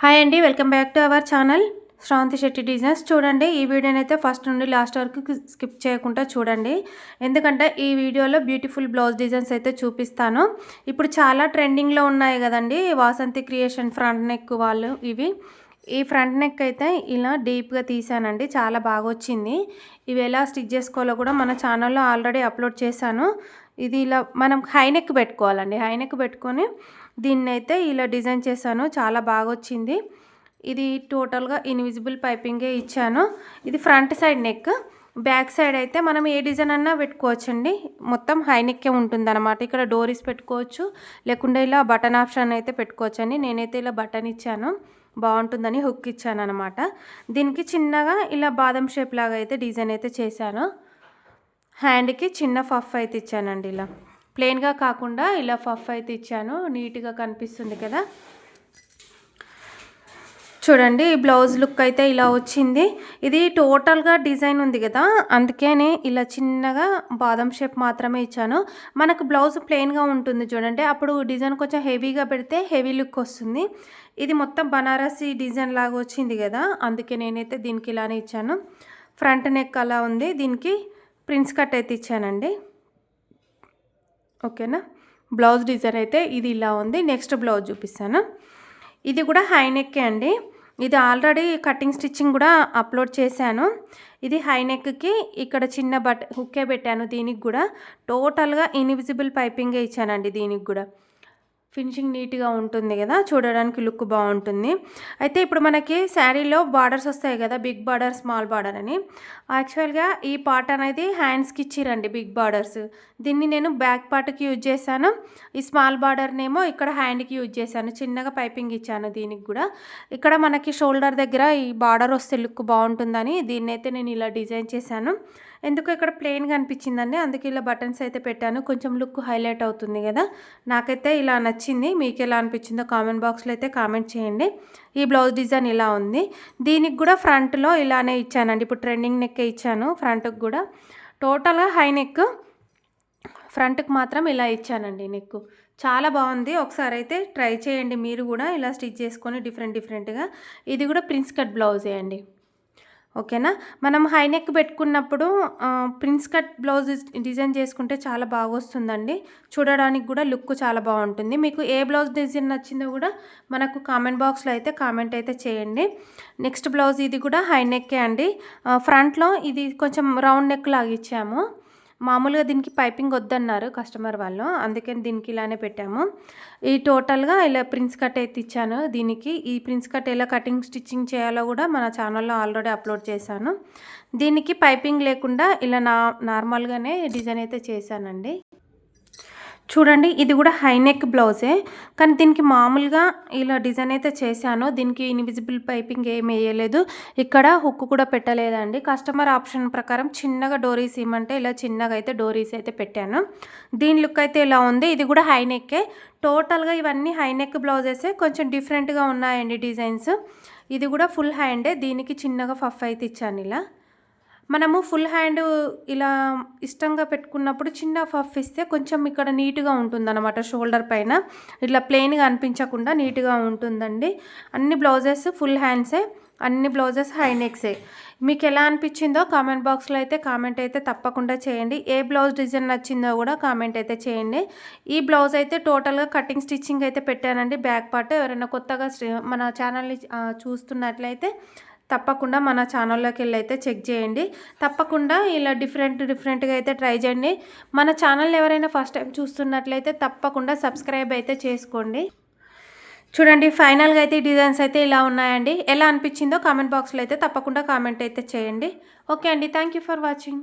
Hi అండి welcome back to our channel Shranti Shetty designs చూడండి ఈ వీడియోని అయితే ఫస్ట్ నుండి లాస్ట్ వరకు స్కిప్ చేయకుండా చూడండి. ఎందుకంటే ఈ వీడియోలో బ్యూటిఫుల్ బ్లౌజ్ డిజైన్స్ అయితే చూపిస్తాను. ఇప్పుడు చాలా ట్రెండింగ్లో ఉన్నాయి కదండి వాసంతి క్రియేషన్ ఫ్రంట్ నెక్ వాళ్ళు ఇవి. ఈ ఫ్రంట్ నెక్ అయితే ఇలా డీప్గా తీసానండి చాలా బాగా వచ్చింది. ఇవి ఎలా స్టిచ్ చేసుకోవాలో కూడా మన ఛానల్లో ఆల్రెడీ అప్లోడ్ చేశాను. ఇది ఇలా మనం హై నెక్ పెట్టుకోవాలండి. హై నెక్ పెట్టుకొని దీన్ని అయితే ఇలా డిజైన్ చేశాను. చాలా బాగా వచ్చింది ఇది టోటల్గా ఇన్విజిబుల్ పైపింగే ఇచ్చాను. ఇది front side neck. Back side అయితే మనం ఏ డిజైన్ అన్నా పెట్టుకోవచ్చండి. మొత్తం హై నెక్కే ఉంటుంది అనమాట ఇక్కడ డోరీస్ పెట్టుకోవచ్చు. లేకుంటే ఇలా బటన్ ఆప్షన్ అయితే పెట్టుకోవచ్చండి. నేనైతే ఇలా బటన్ ఇచ్చాను. బాగుంటుందని హుక్ ఇచ్చాను అనమాట దీనికి చిన్నగా ఇలా బాదం షేప్ లాగా అయితే డిజైన్ అయితే చేశాను. హ్యాండ్కి చిన్న ఫఫ్ అయితే ఇచ్చానండి ఇలా. ప్లెయిన్గా కాకుండా ఇలా ఫఫ్ అయితే ఇచ్చాను. నీట్గా కనిపిస్తుంది కదా. చూడండి ఈ బ్లౌజ్ లుక్ అయితే ఇలా వచ్చింది. ఇది టోటల్గా డిజైన్ ఉంది కదా. అందుకనే ఇలా చిన్నగా బాదం షేప్ మాత్రమే ఇచ్చాను. మనకు బ్లౌజ్ ప్లెయిన్గా ఉంటుంది చూడండి. అప్పుడు డిజైన్ కొంచెం హెవీగా పెడితే హెవీ లుక్ వస్తుంది. ఇది మొత్తం బనారసి డిజైన్ లాగా వచ్చింది కదా. అందుకే నేనైతే దీనికి ఇలానే ఇచ్చాను. ఫ్రంట్ నెక్ అలా ఉంది. దీనికి ప్రిన్స్ కట్ అయితే ఇచ్చానండి. ఓకేనా? బ్లౌజ్ డిజైన్ అయితే ఇది ఇలా ఉంది. నెక్స్ట్ బ్లౌజ్ చూపిస్తాను. ఇది కూడా హై నెక్కే అండి. ఇది ఆల్రెడీ కటింగ్ స్టిచ్చింగ్ కూడా అప్లోడ్ చేశాను. ఇది హై నెక్కి ఇక్కడ చిన్న బట్ హుక్కే పెట్టాను దీనికి కూడా. టోటల్గా ఇన్విజిబుల్ పైపింగే ఇచ్చానండి దీనికి కూడా. ఫినిషింగ్ నీట్గా ఉంటుంది కదా చూడడానికి లుక్ బాగుంటుంది. అయితే ఇప్పుడు మనకి శారీలో బార్డర్స్ వస్తాయి కదా బిగ్ బార్డర్ స్మాల్ బార్డర్ అని. యాక్చువల్గా ఈ పార్ట్ అనేది హ్యాండ్స్కి ఇచ్చిరండి బిగ్ బార్డర్స్. దీన్ని నేను బ్యాక్ పార్ట్కి యూజ్ చేశాను. ఈ స్మాల్ బార్డర్నేమో ఇక్కడ హ్యాండ్కి యూజ్ చేశాను. చిన్నగా పైపింగ్ ఇచ్చాను దీనికి కూడా. ఇక్కడ మనకి షోల్డర్ దగ్గర ఈ బార్డర్ వస్తే లుక్ బాగుంటుందని దీన్ని అయితే నేను ఇలా డిజైన్ చేశాను. ఎందుకు ఇక్కడ ప్లెయిన్గా అనిపించిందండి అందుకే ఇలా బటన్స్ అయితే పెట్టాను. కొంచెం లుక్ హైలైట్ అవుతుంది కదా నాకైతే ఇలా నచ్చింది. మీకు ఎలా అనిపించిందో కామెంట్ బాక్స్లో అయితే కామెంట్ చేయండి. ఈ బ్లౌజ్ డిజైన్ ఇలా ఉంది. దీనికి కూడా ఫ్రంట్లో ఇలానే ఇచ్చానండి. ఇప్పుడు ట్రెండింగ్ నెక్ ఇచ్చాను ఫ్రంట్కి కూడా. టోటల్గా హై నెక్ ఫ్రంట్కి మాత్రం ఇలా ఇచ్చానండి నెక్. చాలా బాగుంది. ఒకసారి అయితే ట్రై చేయండి. మీరు కూడా ఇలా స్టిచ్ చేసుకొని డిఫరెంట్ డిఫరెంట్గా. ఇది కూడా ప్రిన్స్ కట్ బ్లౌజే అండి. ఓకేనా? మనం హై నెక్ పెట్టుకున్నప్పుడు ప్రిన్స్ కట్ బ్లౌజ్ డిజైన్ చేసుకుంటే చాలా బాగా వస్తుందండి చూడడానికి కూడా లుక్ చాలా బాగుంటుంది. మీకు ఏ బ్లౌజ్ డిజైన్ నచ్చిందో కూడా మనకు కామెంట్ బాక్స్లో అయితే కామెంట్ అయితే చేయండి. నెక్స్ట్ బ్లౌజ్ ఇది కూడా హై నెక్కే అండి. ఫ్రంట్లో ఇది కొంచెం రౌండ్ నెక్ లాగా ఇచ్చాము. మామూలుగా దీనికి పైపింగ్ వద్దన్నారు కస్టమర్ వాళ్ళు. అందుకని దీనికి ఇలానే పెట్టాము. ఈ టోటల్గా ఇలా ప్రిన్స్ కట్ అయితే ఇచ్చాను. దీనికి ఈ ప్రిన్స్ కట్ ఎలా కటింగ్ స్టిచ్చింగ్ చేయాలో కూడా మన ఛానల్లో ఆల్రెడీ అప్లోడ్ చేశాను. దీనికి పైపింగ్ లేకుండా ఇలా నా నార్మల్గానే డిజైన్ అయితే చేశానండి. చూడండి ఇది కూడా హై నెక్ బ్లౌజే. కానీ దీనికి మామూలుగా ఇలా డిజైన్ అయితే చేశాను. దీనికి ఇన్విజిబుల్ పైపింగ్ ఏమి వేయలేదు. ఇక్కడ హుక్ కూడా పెట్టలేదండి. కస్టమర్ ఆప్షన్ ప్రకారం చిన్నగా డోరీస్ ఇవ్వమంటే ఇలా చిన్నగా అయితే డోరీస్ అయితే పెట్టాను. దీని లుక్ అయితే ఇలా ఉంది. ఇది కూడా హైనెక్కే టోటల్గా ఇవన్నీ హై నెక్ బ్లౌజెసే. కొంచెం డిఫరెంట్గా ఉన్నాయండి డిజైన్స్. ఇది కూడా ఫుల్ హ్యాండే దీనికి చిన్నగా ఫఫ్ అయితే ఇచ్చాను ఇలా. మనము ఫుల్ హ్యాండ్ ఇలా ఇష్టంగా పెట్టుకున్నప్పుడు చిన్న ఫఫ్ ఇస్తే కొంచెం ఇక్కడ నీట్గా ఉంటుందన్నమాట షోల్డర్ పైన. ఇట్లా ప్లెయిన్గా అనిపించకుండా నీట్గా ఉంటుందండి. అన్ని బ్లౌజెస్ ఫుల్ హ్యాండ్సే అన్ని బ్లౌజెస్ హై నెక్సే మీకు ఎలా అనిపించిందో కామెంట్ బాక్స్లో అయితే కామెంట్ అయితే తప్పకుండా చేయండి. ఏ బ్లౌజ్ డిజైన్ నచ్చిందో కూడా కామెంట్ అయితే చేయండి. ఈ బ్లౌజ్ అయితే టోటల్గా కటింగ్ స్టిచ్చింగ్ అయితే పెట్టానండి. బ్యాక్ పార్ట్ ఎవరైనా కొత్తగా మన ఛానల్ని చూస్తున్నట్లయితే తప్పకుండా మన ఛానల్లోకి వెళ్ళి అయితే చెక్ చేయండి. తప్పకుండా ఇలా డిఫరెంట్ డిఫరెంట్గా అయితే ట్రై చేయండి. మన ఛానల్ ఎవరైనా ఫస్ట్ టైం చూస్తున్నట్లయితే తప్పకుండా సబ్స్క్రైబ్ అయితే చేసుకోండి. చూడండి ఫైనల్గా అయితే డిజైన్స్ అయితే ఇలా ఉన్నాయండి. ఎలా అనిపించిందో కామెంట్ బాక్స్లో అయితే తప్పకుండా కామెంట్ అయితే చేయండి. ఓకే అండి థ్యాంక్ ఫర్ వాచింగ్.